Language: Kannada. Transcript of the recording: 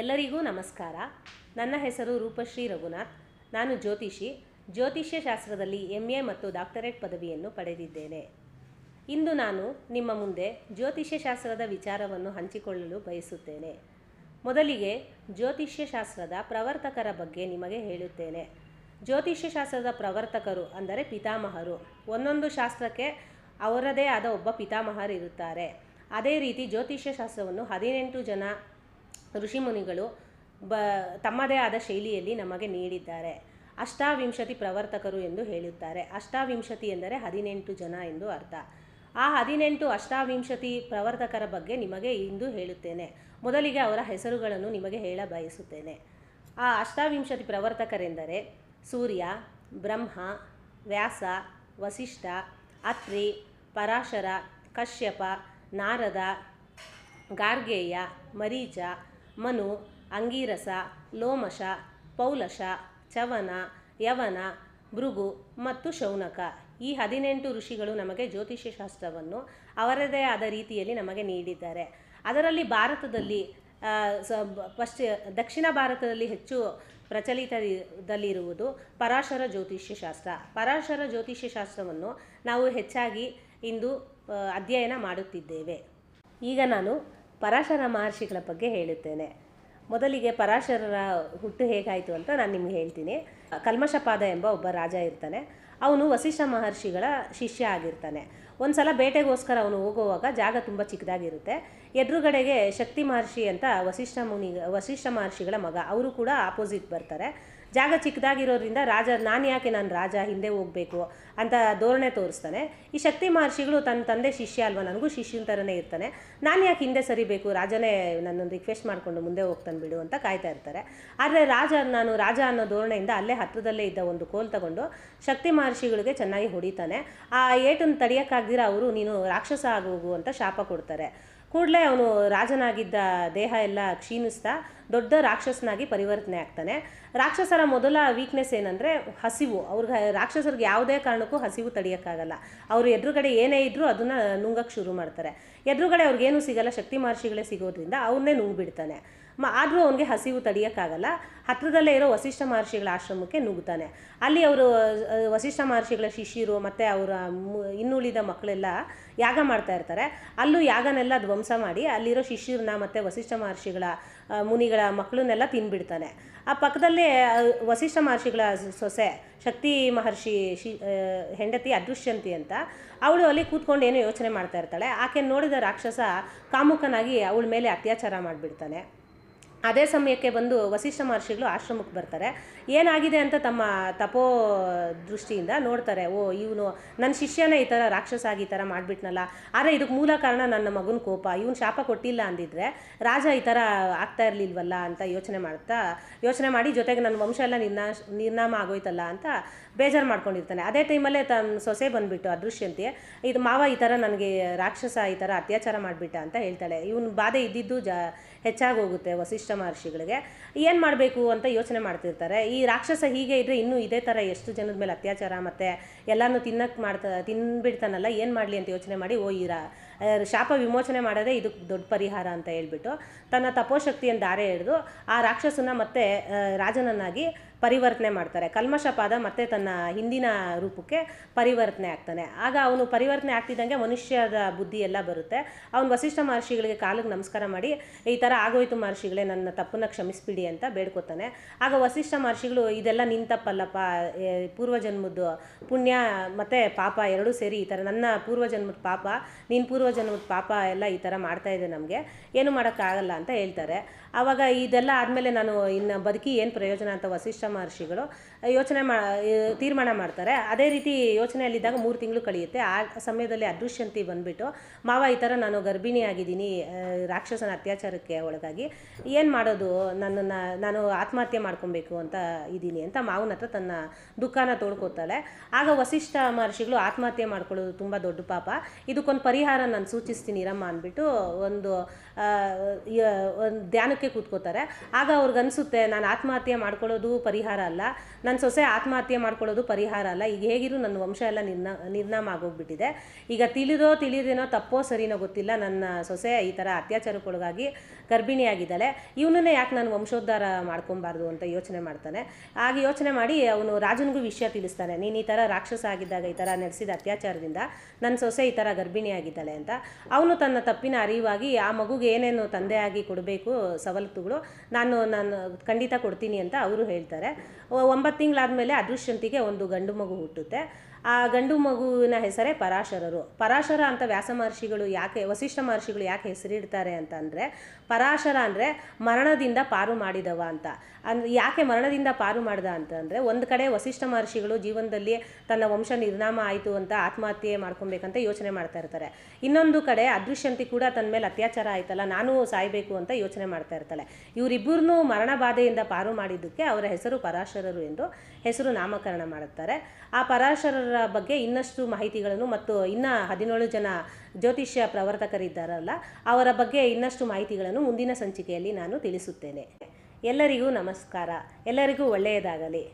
ಎಲ್ಲರಿಗೂ ನಮಸ್ಕಾರ. ನನ್ನ ಹೆಸರು ರೂಪಶ್ರೀ ರಘುನಾಥ್. ನಾನು ಜ್ಯೋತಿಷಿ. ಜ್ಯೋತಿಷ್ಯ ಶಾಸ್ತ್ರದಲ್ಲಿ ಎಂ ಎ ಮತ್ತು ಡಾಕ್ಟರೇಟ್ ಪದವಿಯನ್ನು ಪಡೆದಿದ್ದೇನೆ. ಇಂದು ನಾನು ನಿಮ್ಮ ಮುಂದೆ ಜ್ಯೋತಿಷ್ಯ ಶಾಸ್ತ್ರದ ವಿಚಾರವನ್ನು ಹಂಚಿಕೊಳ್ಳಲು ಬಯಸುತ್ತೇನೆ. ಮೊದಲಿಗೆ ಜ್ಯೋತಿಷ್ಯ ಶಾಸ್ತ್ರದ ಪ್ರವರ್ತಕರ ಬಗ್ಗೆ ನಿಮಗೆ ಹೇಳುತ್ತೇನೆ. ಜ್ಯೋತಿಷ್ಯ ಶಾಸ್ತ್ರದ ಪ್ರವರ್ತಕರು ಅಂದರೆ ಪಿತಾಮಹರು. ಒಂದೊಂದು ಶಾಸ್ತ್ರಕ್ಕೆ ಅವರದೇ ಆದ ಒಬ್ಬ ಪಿತಾಮಹರಿರುತ್ತಾರೆ. ಅದೇ ರೀತಿ ಜ್ಯೋತಿಷ್ಯ ಶಾಸ್ತ್ರವನ್ನು ಹದಿನೆಂಟು ಜನ ಋಷಿಮುನಿಗಳು ಬ, ತಮ್ಮದೇ ಆದ ಶೈಲಿಯಲ್ಲಿ ನಮಗೆ ನೀಡಿದ್ದಾರೆ. ಅಷ್ಟಾವಿಂಶತಿ ಪ್ರವರ್ತಕರು ಎಂದು ಹೇಳುತ್ತಾರೆ. ಅಷ್ಟಾವಿಂಶತಿ ಎಂದರೆ ಹದಿನೆಂಟು ಜನ ಎಂದು ಅರ್ಥ. ಆ ಹದಿನೆಂಟು ಅಷ್ಟಾವಿಂಶತಿ ಪ್ರವರ್ತಕರ ಬಗ್ಗೆ ನಿಮಗೆ ಇಂದು ಹೇಳುತ್ತೇನೆ. ಮೊದಲಿಗೆ ಅವರ ಹೆಸರುಗಳನ್ನು ನಿಮಗೆ ಹೇಳ ಬಯಸುತ್ತೇನೆ. ಆ ಅಷ್ಟಾವಿಂಶತಿ ಪ್ರವರ್ತಕರೆಂದರೆ ಸೂರ್ಯ, ಬ್ರಹ್ಮ, ವ್ಯಾಸ, ವಸಿಷ್ಠ, ಅತ್ರಿ, ಪರಾಶರ, ಕಶ್ಯಪ, ನಾರದ, ಗಾರ್ಗೇಯ, ಮರೀಚ ಮನು, ಅಂಗೀರಸ, ಲೋಮಶ, ಪೌಲಶ, ಚವನ, ಯವನ, ಭೃಗು ಮತ್ತು ಶೌನಕ. ಈ ಹದಿನೆಂಟು ಋಷಿಗಳು ನಮಗೆ ಜ್ಯೋತಿಷ್ಯ ಶಾಸ್ತ್ರವನ್ನು ಅವರದೇ ಆದ ರೀತಿಯಲ್ಲಿ ನಮಗೆ ನೀಡಿದ್ದಾರೆ. ಅದರಲ್ಲಿ ಭಾರತದಲ್ಲಿ ಸ ದಕ್ಷಿಣ ಭಾರತದಲ್ಲಿ ಹೆಚ್ಚು ಪ್ರಚಲಿತದಲ್ಲಿರುವುದು ಪರಾಶರ ಜ್ಯೋತಿಷ್ಯ ಶಾಸ್ತ್ರ ಪರಾಶರ ಜ್ಯೋತಿಷ್ಯ ಶಾಸ್ತ್ರವನ್ನು ನಾವು ಹೆಚ್ಚಾಗಿ ಇಂದು ಅಧ್ಯಯನ ಮಾಡುತ್ತಿದ್ದೇವೆ. ಈಗ ನಾನು ಪರಾಶರ ಮಹರ್ಷಿಗಳ ಬಗ್ಗೆ ಹೇಳುತ್ತೇನೆ. ಮೊದಲಿಗೆ ಪರಾಶರರ ಹುಟ್ಟು ಹೇಗಾಯಿತು ಅಂತ ನಾನು ನಿಮ್ಗೆ ಹೇಳ್ತೀನಿ. ಕಲ್ಮಶಪಾದ ಎಂಬ ಒಬ್ಬ ರಾಜ ಇರ್ತಾನೆ. ಅವನು ವಸಿಷ್ಠ ಮಹರ್ಷಿಗಳ ಶಿಷ್ಯ ಆಗಿರ್ತಾನೆ. ಒಂದು ಸಲ ಬೇಟೆಗೋಸ್ಕರ ಅವನು ಹೋಗುವಾಗ ಜಾಗ ತುಂಬ ಚಿಕ್ಕದಾಗಿರುತ್ತೆ. ಎದುರುಗಡೆಗೆ ಶಕ್ತಿ ಮಹರ್ಷಿ ಅಂತ ವಸಿಷ್ಠ ಮುನಿ, ವಸಿಷ್ಠ ಮಹರ್ಷಿಗಳ ಮಗ. ಅವರು ಕೂಡ ಆಪೋಸಿಟ್ ಬರ್ತಾರೆ. ಜಾಗ ಚಿಕ್ಕದಾಗಿರೋದ್ರಿಂದ ರಾಜ, ನಾನು ಯಾಕೆ ನಾನು ರಾಜ, ಹಿಂದೆ ಹೋಗಬೇಕು ಅಂತ ಧೋರಣೆ ತೋರಿಸ್ತಾನೆ. ಈ ಶಕ್ತಿ ಮಹರ್ಷಿಗಳು ತನ್ನ ತಂದೆ ಶಿಷ್ಯ ಅಲ್ವಾ? ನನಗೂ ಶಿಷ್ಯನ ಥರನೇ ಇರ್ತಾನೆ. ನಾನು ಯಾಕೆ ಹಿಂದೆ ಸರಿಬೇಕು? ರಾಜನೇ ನನ್ನನ್ನು ರಿಕ್ವೆಸ್ಟ್ ಮಾಡಿಕೊಂಡು ಮುಂದೆ ಹೋಗ್ತಾನೆ ಬಿಡು ಅಂತ ಕಾಯ್ತಾ ಇರ್ತಾರೆ. ಆದರೆ ರಾಜ, ನಾನು ರಾಜ ಅನ್ನೋ ಧೋರಣೆಯಿಂದ ಅಲ್ಲೇ ಹತ್ತಿರದಲ್ಲೇ ಇದ್ದ ಒಂದು ಕೋಲ್ ತಗೊಂಡು ಶಕ್ತಿ ಮಹರ್ಷಿಗಳಿಗೆ ಚೆನ್ನಾಗಿ ಹೊಡಿತಾನೆ. ಆ ಏಟನ್ನು ತಡೆಯೋಕ್ಕಾಗ್ದಿರ ಅವರು? ನೀನು ರಾಕ್ಷಸ ಆಗೋಗು ಅಂತ ಶಾಪ ಕೊಡ್ತಾರೆ. ಕೂಡಲೇ ಅವನು ರಾಜನಾಗಿದ್ದ ದೇಹ ಎಲ್ಲ ಕ್ಷೀಣಿಸ್ತಾ ದೊಡ್ಡ ರಾಕ್ಷಸನಾಗಿ ಪರಿವರ್ತನೆ ಆಗ್ತಾನೆ. ರಾಕ್ಷಸರ ಮೊದಲ ವೀಕ್ನೆಸ್ ಏನಂದರೆ ಹಸಿವು. ಅವ್ರಿಗೆ ರಾಕ್ಷಸರಿಗೆ ಯಾವುದೇ ಕಾರಣಕ್ಕೂ ಹಸಿವು ತಡೆಯೋಕ್ಕಾಗಲ್ಲ. ಅವರು ಎದುರುಗಡೆ ಏನೇ ಇದ್ದರೂ ಅದನ್ನು ನುಂಗಕ್ಕೆ ಶುರು ಮಾಡ್ತಾರೆ. ಎದುರುಗಡೆ ಅವ್ರಿಗೇನು ಸಿಗಲ್ಲ ಶಕ್ತಿ ಮಹರ್ಷಿಗಳೇ ಸಿಗೋದ್ರಿಂದ ಅವನ್ನೇ ನುಂಗ್ಬಿಡ್ತಾನೆ. ಮ ಆದರೂ ಅವನಿಗೆ ಹಸಿವು ತಡೆಯೋಕ್ಕಾಗಲ್ಲ. ಹತ್ತಿರದಲ್ಲೇ ಇರೋ ವಸಿಷ್ಠ ಮಹರ್ಷಿಗಳ ಆಶ್ರಮಕ್ಕೆ ನುಗ್ತಾನೆ. ಅಲ್ಲಿ ಅವರು ವಸಿಷ್ಠ ಮಹರ್ಷಿಗಳ ಶಿಷ್ಯರು ಮತ್ತು ಅವರ ಇನ್ನುಳಿದ ಮಕ್ಕಳೆಲ್ಲ ಯಾಗ ಮಾಡ್ತಾ ಇರ್ತಾರೆ. ಅಲ್ಲೂ ಯಾಗನೆಲ್ಲ ಧ್ವಂಸ ಮಾಡಿ ಅಲ್ಲಿರೋ ಶಿಷ್ಯರನ್ನ ಮತ್ತು ವಸಿಷ್ಠ ಮಹರ್ಷಿಗಳ ಆ, ಮುನಿಗಳ ಮಕ್ಕಳನ್ನೆಲ್ಲ ತಿನ್ಬಿಡ್ತಾನೆ. ಆ ಪಕ್ಕದಲ್ಲೇ ವಸಿಷ್ಠ ಮಹರ್ಷಿಗಳ ಸೊಸೆ ಶಕ್ತಿ ಮಹರ್ಷಿ ಶಿ ಹೆಂಡತಿ ಅದೃಶ್ಯಂತಿ ಅಂತ, ಅವಳು ಅಲ್ಲಿ ಕೂತ್ಕೊಂಡು ಏನೋ ಯೋಚನೆ ಮಾಡ್ತಾ ಇರ್ತಾಳೆ. ಆಕೆ ನೋಡಿದ ರಾಕ್ಷಸ ಕಾಮುಕನಾಗಿ ಅವಳ ಮೇಲೆ ಅತ್ಯಾಚಾರ ಮಾಡಿಬಿಡ್ತಾನೆ. ಅದೇ ಸಮಯಕ್ಕೆ ಬಂದು ವಸಿಷ್ಠ ಮಹರ್ಷಿಗಳು ಆಶ್ರಮಕ್ಕೆ ಬರ್ತಾರೆ. ಏನಾಗಿದೆ ಅಂತ ತಮ್ಮ ತಪೋ ದೃಷ್ಟಿಯಿಂದ ನೋಡ್ತಾರೆ. ಓ, ಇವನು ನನ್ನ ಶಿಷ್ಯನೇ ಈ ಥರ ರಾಕ್ಷಸ ಆಗಿ ಈ ಥರ ಮಾಡಿಬಿಟ್ನಲ್ಲ. ಆದರೆ ಇದಕ್ಕೆ ಮೂಲ ಕಾರಣ ನನ್ನ ಮಗನ ಕೋಪ. ಇವನು ಶಾಪ ಕೊಟ್ಟಿಲ್ಲ ಅಂದಿದ್ರೆ ರಾಜ ಈ ಥರ ಆಗ್ತಾ ಇರಲಿಲ್ವಲ್ಲ ಅಂತ ಯೋಚನೆ ಮಾಡ್ತಾ ಯೋಚನೆ ಮಾಡಿ ಜೊತೆಗೆ ನನ್ನ ವಂಶ ಎಲ್ಲ ನಿರ್ನಾಶ, ನಿರ್ನಾಮ ಆಗೋಯ್ತಲ್ಲ ಅಂತ ಬೇಜಾರು ಮಾಡ್ಕೊಂಡಿರ್ತಾನೆ. ಅದೇ ಟೈಮಲ್ಲೇ ತನ್ನ ಸೊಸೆ ಬಂದುಬಿಟ್ಟು ಅದೃಶ್ಯಂತೆ ಇದು ಮಾವ ಈ ಥರ ನನಗೆ ರಾಕ್ಷಸ ಈ ಥರ ಅತ್ಯಾಚಾರ ಮಾಡಿಬಿಟ್ಟ ಅಂತ ಹೇಳ್ತಾಳೆ. ಇವನು ಬಾಧೆ ಇದ್ದಿದ್ದು ಜಾ ಹೆಚ್ಚಾಗಿ ಹೋಗುತ್ತೆ ವಸಿಷ್ಠ ಮಹರ್ಷಿಗಳಿಗೆ. ಏನು ಮಾಡಬೇಕು ಅಂತ ಯೋಚನೆ ಮಾಡ್ತಿರ್ತಾರೆ. ಈ ರಾಕ್ಷಸ ಹೀಗೆ ಇದ್ದರೆ ಇನ್ನೂ ಇದೇ ಥರ ಎಷ್ಟು ಜನದ ಮೇಲೆ ಅತ್ಯಾಚಾರ ಮತ್ತು ಎಲ್ಲನೂ ತಿನ್ನಕ್ಕೆ ಮಾಡ್ತಾ, ತಿನ್ಬಿಡ್ತಾನಲ್ಲ, ಏನು ಮಾಡಲಿ ಅಂತ ಯೋಚನೆ ಮಾಡಿ ಓ, ಈ ಶಾಪ ವಿಮೋಚನೆ ಮಾಡೋದೇ ಇದಕ್ಕೆ ದೊಡ್ಡ ಪರಿಹಾರ ಅಂತ ಹೇಳ್ಬಿಟ್ಟು ತನ್ನ ತಪೋಶಕ್ತಿಯನ್ನು ದಾರೆ ಹಿಡಿದು ಆ ರಾಕ್ಷಸನ ಮತ್ತೆ ರಾಜನನ್ನಾಗಿ ಪರಿವರ್ತನೆ ಮಾಡ್ತಾರೆ. ಕಲ್ಮಶಪಾದ ಮತ್ತೆ ತನ್ನ ಹಿಂದಿನ ರೂಪಕ್ಕೆ ಪರಿವರ್ತನೆ ಆಗ್ತಾನೆ. ಆಗ ಅವನು ಪರಿವರ್ತನೆ ಆಗ್ತಿದ್ದಂಗೆ ಮನುಷ್ಯದ ಬುದ್ಧಿ ಎಲ್ಲ ಬರುತ್ತೆ. ಅವನು ವಸಿಷ್ಠ ಮಹರ್ಷಿಗಳಿಗೆ ಕಾಲಿಗೆ ನಮಸ್ಕಾರ ಮಾಡಿ, ಈ ಥರ ಆಗೋಯ್ತು ಮಹರ್ಷಿಗಳೇ, ನನ್ನ ತಪ್ಪನ್ನು ಕ್ಷಮಿಸ್ಬಿಡಿ ಅಂತ ಬೇಡ್ಕೊತಾನೆ. ಆಗ ವಸಿಷ್ಠ ಮಹರ್ಷಿಗಳು, ಇದೆಲ್ಲ ನಿನ್ನ ತಪ್ಪಲ್ಲಪ್ಪ ಪೂರ್ವಜನ್ಮದ್ದು ಪುಣ್ಯ ಮತ್ತು ಪಾಪ ಎರಡೂ ಸೇರಿ ಈ ಥರ ನನ್ನ ಪೂರ್ವಜನ್ಮದ ಪಾಪ ನಿನ್ನ ಪೂರ್ವಜನ್ಮದ ಪಾಪ ಎಲ್ಲ ಈ ಥರ ಮಾಡ್ತಾ ಇದೆ ನಮಗೆ, ಏನು ಮಾಡೋಕ್ಕಾಗಲ್ಲ ಅಂತ ಹೇಳ್ತಾರೆ. ಆವಾಗ ಇದೆಲ್ಲ ಆದಮೇಲೆ ನಾನು ಇನ್ನು ಬದುಕಿ ಏನು ಪ್ರಯೋಜನ ಅಂತ ವಸಿಷ್ಠ ಮಹರ್ಷಿಗಳು ಯೋಚನೆ ಮಾ ತೀರ್ಮಾನ ಮಾಡ್ತಾರೆ. ಅದೇ ರೀತಿ ಯೋಚನೆಯಲ್ಲಿದ್ದಾಗ ಮೂರು ತಿಂಗಳು ಕಳೆಯುತ್ತೆ. ಆ ಸಮಯದಲ್ಲಿ ಅದೃಶ್ಯಂತಿ ಬಂದುಬಿಟ್ಟು, ಮಾವ ಈ ಥರ ನಾನು ಗರ್ಭಿಣಿ ಆಗಿದ್ದೀನಿ ರಾಕ್ಷಸನ ಅತ್ಯಾಚಾರಕ್ಕೆ ಒಳಗಾಗಿ ಏನು ಮಾಡೋದು? ನನ್ನನ್ನು, ನಾನು ಆತ್ಮಹತ್ಯೆ ಮಾಡ್ಕೊಬೇಕು ಅಂತ ಇದ್ದೀನಿ ಅಂತ ಮಾವನ ಹತ್ರ ತನ್ನ ದುಃಖನ ತೋಡ್ಕೋತಾಳೆ ಆಗ ವಸಿಷ್ಠ ಮಹರ್ಷಿಗಳು ಆತ್ಮಹತ್ಯೆ ಮಾಡ್ಕೊಳ್ಳೋದು ತುಂಬ ದೊಡ್ಡ ಪಾಪ. ಇದಕ್ಕೊಂದು ಪರಿಹಾರ ನಾನು ಸೂಚಿಸ್ತೀನಿ ಇರಮ್ಮ ಅಂದ್ಬಿಟ್ಟು ಒಂದು ಒಂದು ಧ್ಯಾನಕ್ಕೆ ಕೂತ್ಕೋತಾರೆ. ಆಗ ಅವ್ರಿಗನ್ಸುತ್ತೆ, ನಾನು ಆತ್ಮಹತ್ಯೆ ಮಾಡ್ಕೊಳ್ಳೋದು ಪರಿಹಾರ ಅಲ್ಲ. ನನ್ನ ಸೊಸೆ ಆತ್ಮಹತ್ಯೆ ಮಾಡ್ಕೊಳ್ಳೋದು ಪರಿಹಾರ ಅಲ್ಲ. ಈಗ ಹೇಗಿರೂ ನನ್ನ ವಂಶ ಎಲ್ಲ ನಿರ್ನ, ನಿರ್ನಾಮ ಆಗೋಗ್ಬಿಟ್ಟಿದೆ. ಈಗ ತಿಳಿದೋ ತಿಳಿದೇನೋ ತಪ್ಪೋ ಸರಿನೋ ಗೊತ್ತಿಲ್ಲ. ನನ್ನ ಸೊಸೆ ಈ ಥರ ಅತ್ಯಾಚಾರಕ್ಕೊಳಗಾಗಿ ಗರ್ಭಿಣಿಯಾಗಿದ್ದಾಳೆ. ಇವನನ್ನೇ ಯಾಕೆ ನಾನು ವಂಶೋದ್ಧಾರ ಮಾಡ್ಕೊಬಾರ್ದು ಅಂತ ಯೋಚನೆ ಮಾಡ್ತಾನೆ. ಹಾಗೆ ಯೋಚನೆ ಮಾಡಿ ಅವನು ರಾಜನಿಗೂ ವಿಷಯ ತಿಳಿಸ್ತಾನೆ. ನೀನು ಈ ಥರ ರಾಕ್ಷಸ ಆಗಿದ್ದಾಗ ಈ ಥರ ನಡೆಸಿದ ಅತ್ಯಾಚಾರದಿಂದ ನನ್ನ ಸೊಸೆ ಈ ಥರ ಗರ್ಭಿಣಿಯಾಗಿದ್ದಾಳೆ ಅಂತ. ಅವನು ತನ್ನ ತಪ್ಪಿನ ಅರಿವಾಗಿ ಆ ಮಗುಗೆ ಏನೇನು ತಂದೆಯಾಗಿ ಕೊಡಬೇಕು ಸವಲತ್ತುಗಳು ನಾನು ನಾನು ಖಂಡಿತ ಕೊಡ್ತೀನಿ ಅಂತ ಅವರು ಹೇಳ್ತಾರೆ. ಒಂಬತ್ತು ತಿಂಗಳಾದಮೇಲೆ ಅದೃಶ್ಯಂತಿಗೆ ಒಂದು ಗಂಡು ಮಗು ಹುಟ್ಟುತ್ತೆ. ಆ ಗಂಡು ಮಗುವಿನ ಹೆಸರೇ ಪರಾಶರರು. ಪರಾಶರ ಅಂತ ವ್ಯಾಸ ಮಹರ್ಷಿಗಳು ಯಾಕೆ, ವಸಿಷ್ಠ ಮಹರ್ಷಿಗಳು ಯಾಕೆ ಹೆಸರಿಡ್ತಾರೆ ಅಂತ ಅಂದರೆ ಪರಾಶರ ಅಂದರೆ ಮರಣದಿಂದ ಪಾರು ಮಾಡಿದವ ಅಂತ. ಅಂದ್ರೆ ಯಾಕೆ ಮರಣದಿಂದ ಪಾರು ಮಾಡ್ದ ಅಂತಂದರೆ, ಒಂದು ಕಡೆ ವಸಿಷ್ಠ ಮಹರ್ಷಿಗಳು ಜೀವನದಲ್ಲಿ ತನ್ನ ವಂಶ ನಿರ್ನಾಮ ಆಯಿತು ಅಂತ ಆತ್ಮಹತ್ಯೆ ಮಾಡ್ಕೊಬೇಕಂತ ಯೋಚನೆ ಮಾಡ್ತಾ ಇರ್ತಾರೆ. ಇನ್ನೊಂದು ಕಡೆ ಅದೃಶ್ಯಂತಿ ಕೂಡ ತನ್ನ ಮೇಲೆ ಅತ್ಯಾಚಾರ ಆಯ್ತಲ್ಲ, ನಾನು ಸಾಯಬೇಕು ಅಂತ ಯೋಚನೆ ಮಾಡ್ತಾ ಇರ್ತಾಳೆ. ಇವರಿಬ್ಬರನ್ನೂ ಮರಣ ಬಾಧೆಯಿಂದ ಪಾರು ಮಾಡಿದ್ದಕ್ಕೆ ಅವರ ಹೆಸರು ಪರಾಶರರು ಎಂದು ಹೆಸರು ನಾಮಕರಣ ಮಾಡುತ್ತಾರೆ ಆ ಪರಾಶರರ ಬಗ್ಗೆ ಇನ್ನಷ್ಟು ಮಾಹಿತಿಗಳನ್ನು ಮತ್ತು ಇನ್ನ ಹದಿನೇಳು ಜನ ಜ್ಯೋತಿಷ್ಯ ಪ್ರವರ್ತಕರಿದ್ದಾರಲ್ಲ, ಅವರ ಬಗ್ಗೆ ಇನ್ನಷ್ಟು ಮಾಹಿತಿಗಳನ್ನು ಮುಂದಿನ ಸಂಚಿಕೆಯಲ್ಲಿ ನಾನು ತಿಳಿಸುತ್ತೇನೆ. ಎಲ್ಲರಿಗೂ ನಮಸ್ಕಾರ. ಎಲ್ಲರಿಗೂ ಒಳ್ಳೆಯದಾಗಲಿ.